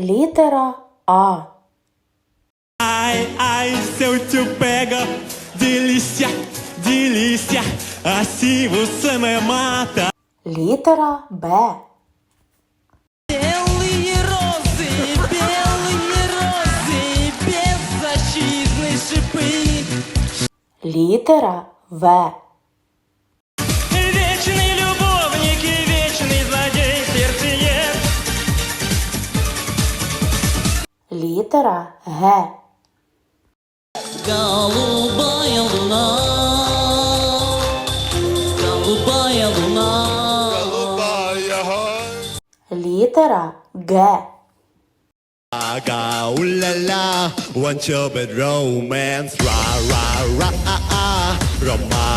Літера А. Ai, ai, se eu te pega, delícia, delícia, assim você me mata. Літера Б. Белые розы, белые розы, беззащитные шипы. Літера В. Літера Г. Голубая луна, голубая луна. Літера Г. La, want your bed romance, ra ra ra ah ah, rama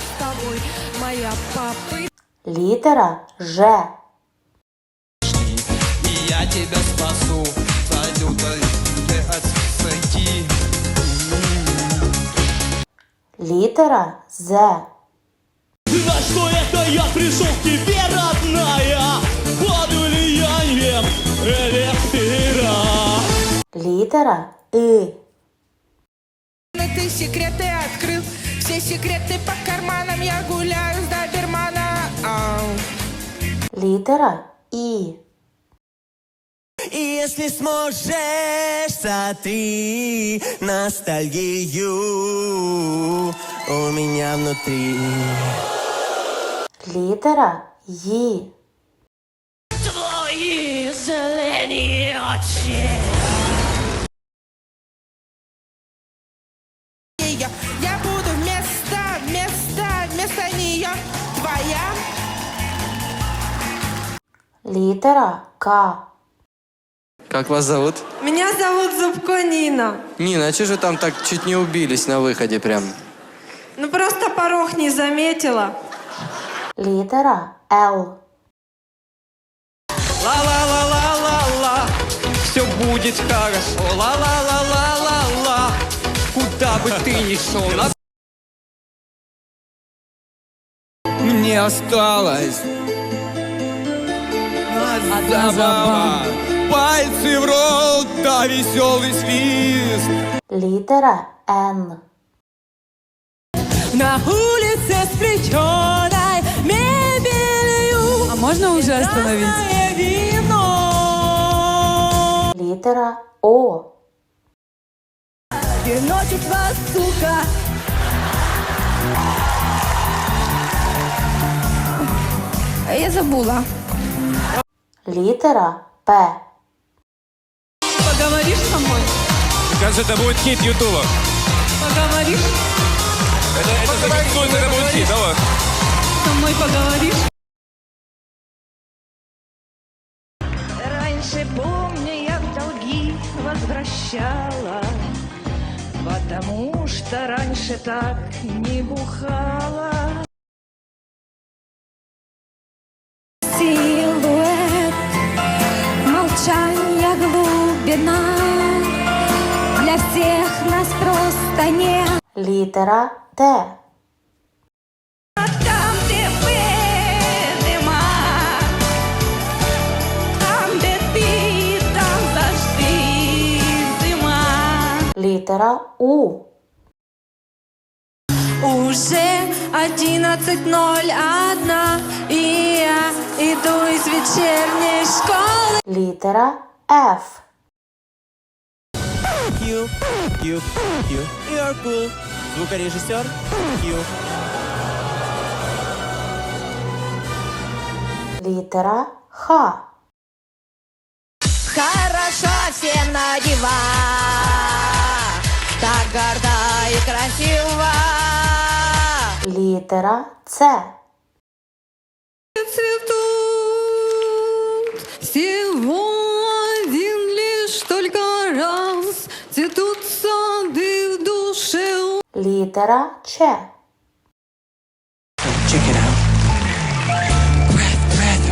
с тобой, моя попытка. Літера Ж. Я тебя спасу, салюта, Літера З. За что это я пришел к тебе, родная, под влиянием электра? Літера И. Ты секреты открыл, все секреты по карманам, я гуляю с добермана. Ау. Літера І. И если сможешь сотри ностальгию у меня внутри. Літера Ї. твои зелені очі. Я, я буду вместо, вместо, вместо нее твоя. Літера К. Как вас зовут? Меня зовут Зубко Нина. Нина, а что же там так чуть не убились на выходе прям? Ну просто порог не заметила. Літера Л. Ла-ла-ла-ла-ла-ла, все будет хорошо. Ла-ла-ла-ла-ла-ла, куда бы ты ни шел, на Мне осталось одна забава. Пальцы в рот, да веселый свист. Літера Н. На улице с плетеной мебелью. А можно уже остановить? вино. Літера О. Переносит вас, сука. Я забыла. Літера П. Поговоришь со мной? Кажется, это будет хит Ютуба. Поговоришь? Это, это зафиксуется, это будет хит, давай. Со мной поговоришь? Раньше, помню, я в долги возвращала, Потому что раньше так не бухала. Силуэт, молчание, глубина. Для всех нас просто не Літера Т. Там, де видима, там, де ти, там завжди зима. Літера У. Уже 11.01 И я иду из вечерней школы Літера Ф. Q, Q, Q. You're cool. Звукорежиссер Q. Літера Х. Хорошо всем надевать Так горда и красиво Літера С. Літера Ч. Check it out. Breath, breath,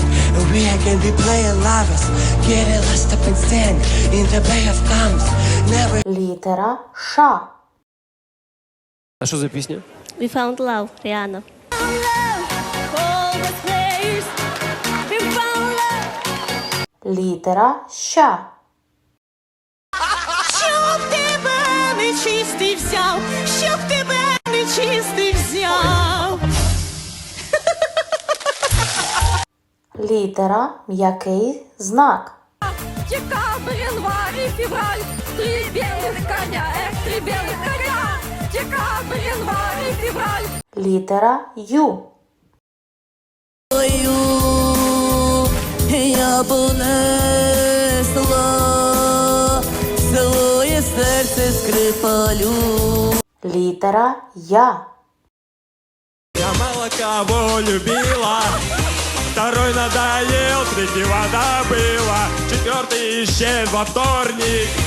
we are gonna be playing lovers. Getting lost up in sand in the bay of gums. Never Літера Ш. А що за пісня? We found love, Ріана. Літера Щ. Щоб тебе нечистий взяв, щоб тебе нечистий взяв. Літера М'який знак. Декабрь, январь и февраль, три белых коня, эх, три белых коня. Декабрь, январь и февраль. Літера Ю. Я понесла скрипалю. Літера Я. Я мало кого любила, второй надоел, третьего добыла, четвертый исчез во вторник.